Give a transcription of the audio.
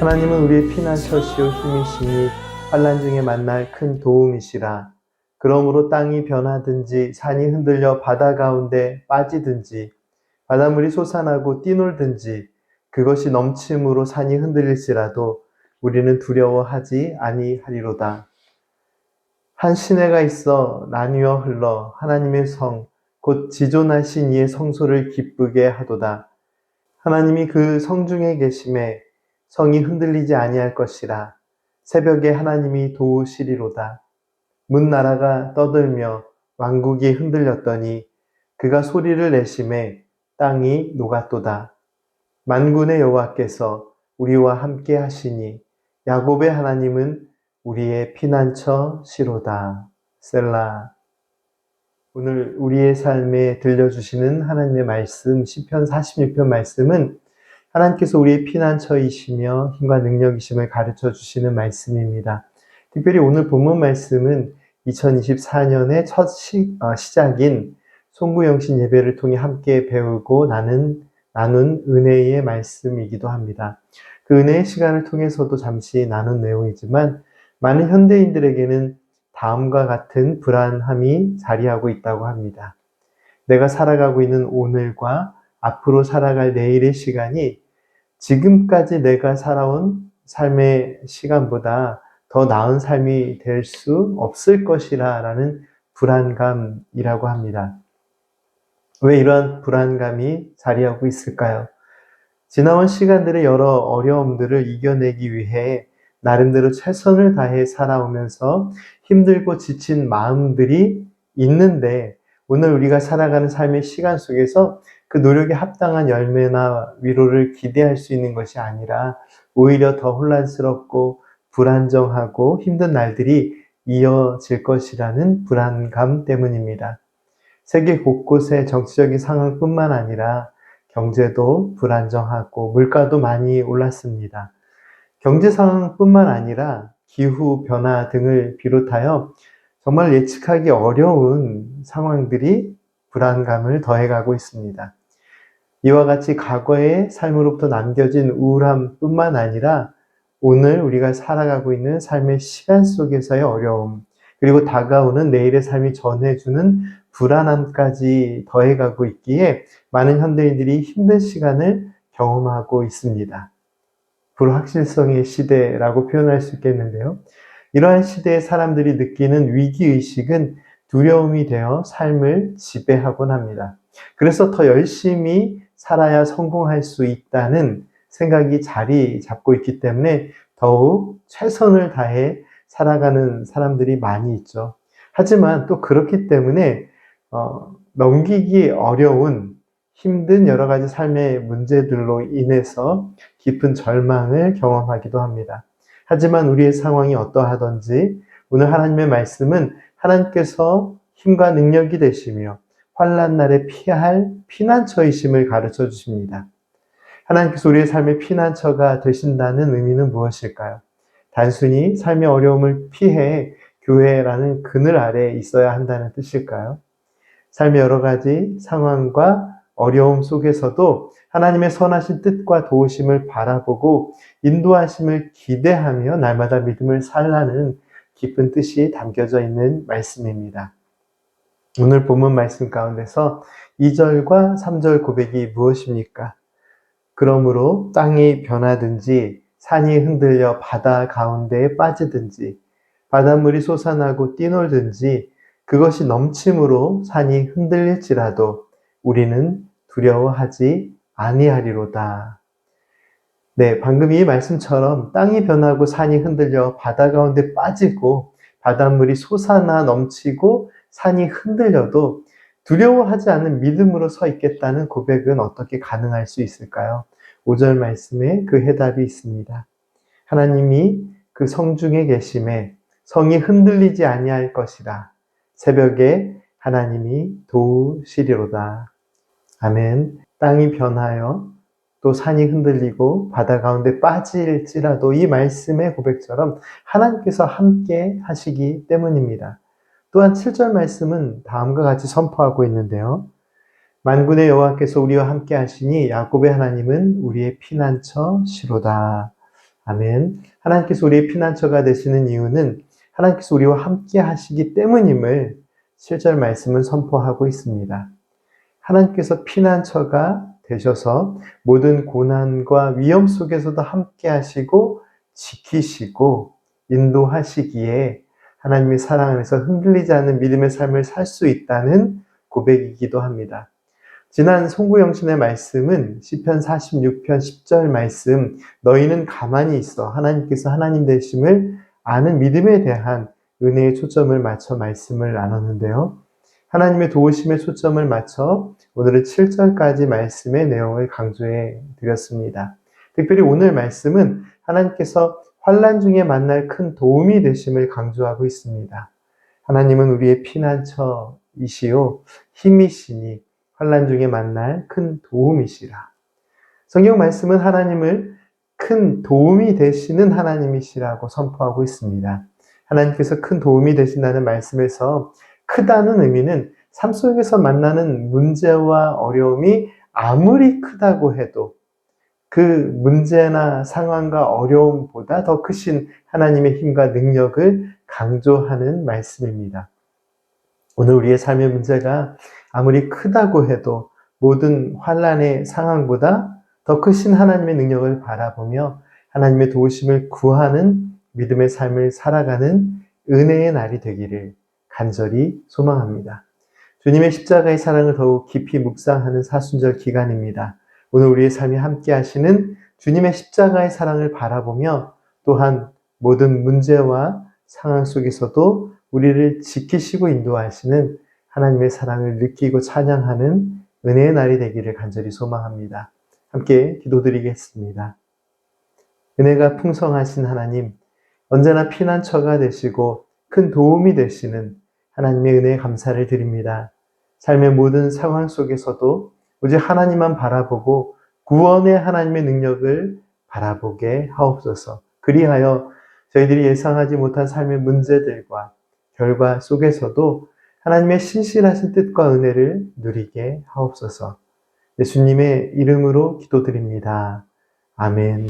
하나님은 우리의 피난처시오 힘이시니 환란 중에 만날 큰 도움이시라. 그러므로 땅이 변하든지 산이 흔들려 바다 가운데 빠지든지 바닷물이 솟아나고 뛰놀든지 그것이 넘침으로 산이 흔들릴지라도 우리는 두려워하지 아니하리로다. 한 시내가 있어 나뉘어 흘러 하나님의 성, 곧 지존하신 이의 성소를 기쁘게 하도다. 하나님이 그 성 중에 계심에 성이 흔들리지 아니할 것이라. 새벽에 하나님이 도우시리로다. 문 나라가 떠들며 왕국이 흔들렸더니 그가 소리를 내심에 땅이 녹았도다. 만군의 여호와께서 우리와 함께 하시니 야곱의 하나님은 우리의 피난처 시로다. 셀라. 오늘 우리의 삶에 들려주시는 하나님의 말씀, 시편 46편 말씀은 하나님께서 우리의 피난처이시며 힘과 능력이심을 가르쳐 주시는 말씀입니다. 특별히 오늘 본문 말씀은 2024년의 첫 시, 어, 시작인 송구영신 예배를 통해 함께 배우고 나는, 나눈 은혜의 말씀이기도 합니다. 그 은혜의 시간을 통해서도 잠시 나눈 내용이지만 많은 현대인들에게는 다음과 같은 불안함이 자리하고 있다고 합니다. 내가 살아가고 있는 오늘과 앞으로 살아갈 내일의 시간이 지금까지 내가 살아온 삶의 시간보다 더 나은 삶이 될 수 없을 것이라 라는 불안감이라고 합니다. 왜 이러한 불안감이 자리하고 있을까요? 지나온 시간들의 여러 어려움들을 이겨내기 위해 나름대로 최선을 다해 살아오면서 힘들고 지친 마음들이 있는데 오늘 우리가 살아가는 삶의 시간 속에서 그 노력에 합당한 열매나 위로를 기대할 수 있는 것이 아니라 오히려 더 혼란스럽고 불안정하고 힘든 날들이 이어질 것이라는 불안감 때문입니다. 세계 곳곳의 정치적인 상황뿐만 아니라 경제도 불안정하고 물가도 많이 올랐습니다. 경제 상황뿐만 아니라 기후 변화 등을 비롯하여 정말 예측하기 어려운 상황들이 불안감을 더해가고 있습니다. 이와 같이 과거의 삶으로부터 남겨진 우울함뿐만 아니라 오늘 우리가 살아가고 있는 삶의 시간 속에서의 어려움, 그리고 다가오는 내일의 삶이 전해주는 불안함까지 더해가고 있기에 많은 현대인들이 힘든 시간을 경험하고 있습니다. 불확실성의 시대라고 표현할 수 있겠는데요. 이러한 시대에 사람들이 느끼는 위기의식은 두려움이 되어 삶을 지배하곤 합니다. 그래서 더 열심히 살아야 성공할 수 있다는 생각이 자리 잡고 있기 때문에 더욱 최선을 다해 살아가는 사람들이 많이 있죠. 하지만 또 그렇기 때문에 어, 넘기기 어려운 힘든 여러 가지 삶의 문제들로 인해서 깊은 절망을 경험하기도 합니다. 하지만 우리의 상황이 어떠하든지 오늘 하나님의 말씀은 하나님께서 힘과 능력이 되시며 환란 날에 피할 피난처이심을 가르쳐 주십니다. 하나님께서 우리의 삶의 피난처가 되신다는 의미는 무엇일까요? 단순히 삶의 어려움을 피해 교회라는 그늘 아래 있어야 한다는 뜻일까요? 삶의 여러 가지 상황과 어려움 속에서도 하나님의 선하신 뜻과 도우심을 바라보고 인도하심을 기대하며 날마다 믿음을 살라는 깊은 뜻이 담겨져 있는 말씀입니다. 오늘 본문 말씀 가운데서 2절과 3절 고백이 무엇입니까? 그러므로 땅이 변하든지 산이 흔들려 바다 가운데에 빠지든지 바닷물이 솟아나고 뛰놀든지 그것이 넘침으로 산이 흔들릴지라도 우리는 두려워하지 아니하리로다. 네, 방금 이 말씀처럼 땅이 변하고 산이 흔들려 바다 가운데 빠지고 바닷물이 솟아나 넘치고 산이 흔들려도 두려워하지 않는 믿음으로 서 있겠다는 고백은 어떻게 가능할 수 있을까요? 5절 말씀에 그 해답이 있습니다. 하나님이 그 성중에 계심에 성이 흔들리지 아니할 것이라 새벽에 하나님이 도우시리로다. 아멘. 땅이 변하여 또 산이 흔들리고 바다 가운데 빠질지라도 이 말씀의 고백처럼 하나님께서 함께 하시기 때문입니다. 또한 7절 말씀은 다음과 같이 선포하고 있는데요. 만군의 여호와께서 우리와 함께 하시니 야곱의 하나님은 우리의 피난처 시로다. 아멘. 하나님께서 우리의 피난처가 되시는 이유는 하나님께서 우리와 함께 하시기 때문임을 7절 말씀은 선포하고 있습니다. 하나님께서 피난처가 되셔서 모든 고난과 위험 속에서도 함께 하시고 지키시고 인도하시기에 하나님의 사랑 안에서 흔들리지 않는 믿음의 삶을 살 수 있다는 고백이기도 합니다. 지난 송구영신의 말씀은 시편 46편 10절 말씀 너희는 가만히 있어 하나님께서 하나님 되심을 아는 믿음에 대한 은혜의 초점을 맞춰 말씀을 나눴는데요. 하나님의 도우심에 초점을 맞춰 오늘은 7절까지 말씀의 내용을 강조해 드렸습니다. 특별히 오늘 말씀은 하나님께서 환란 중에 만날 큰 도움이 되심을 강조하고 있습니다. 하나님은 우리의 피난처이시요 힘이시니 환란 중에 만날 큰 도움이시라. 성경 말씀은 하나님을 큰 도움이 되시는 하나님이시라고 선포하고 있습니다. 하나님께서 큰 도움이 되신다는 말씀에서 크다는 의미는 삶 속에서 만나는 문제와 어려움이 아무리 크다고 해도 그 문제나 상황과 어려움보다 더 크신 하나님의 힘과 능력을 강조하는 말씀입니다. 오늘 우리의 삶의 문제가 아무리 크다고 해도 모든 환란의 상황보다 더 크신 하나님의 능력을 바라보며 하나님의 도우심을 구하는 믿음의 삶을 살아가는 은혜의 날이 되기를 간절히 소망합니다. 주님의 십자가의 사랑을 더욱 깊이 묵상하는 사순절 기간입니다. 오늘 우리의 삶이 함께 하시는 주님의 십자가의 사랑을 바라보며 또한 모든 문제와 상황 속에서도 우리를 지키시고 인도하시는 하나님의 사랑을 느끼고 찬양하는 은혜의 날이 되기를 간절히 소망합니다. 함께 기도드리겠습니다. 은혜가 풍성하신 하나님, 언제나 피난처가 되시고 큰 도움이 되시는 하나님의 은혜에 감사를 드립니다. 삶의 모든 상황 속에서도 오직 하나님만 바라보고 구원의 하나님의 능력을 바라보게 하옵소서. 그리하여 저희들이 예상하지 못한 삶의 문제들과 결과 속에서도 하나님의 신실하신 뜻과 은혜를 누리게 하옵소서. 예수님의 이름으로 기도드립니다. 아멘.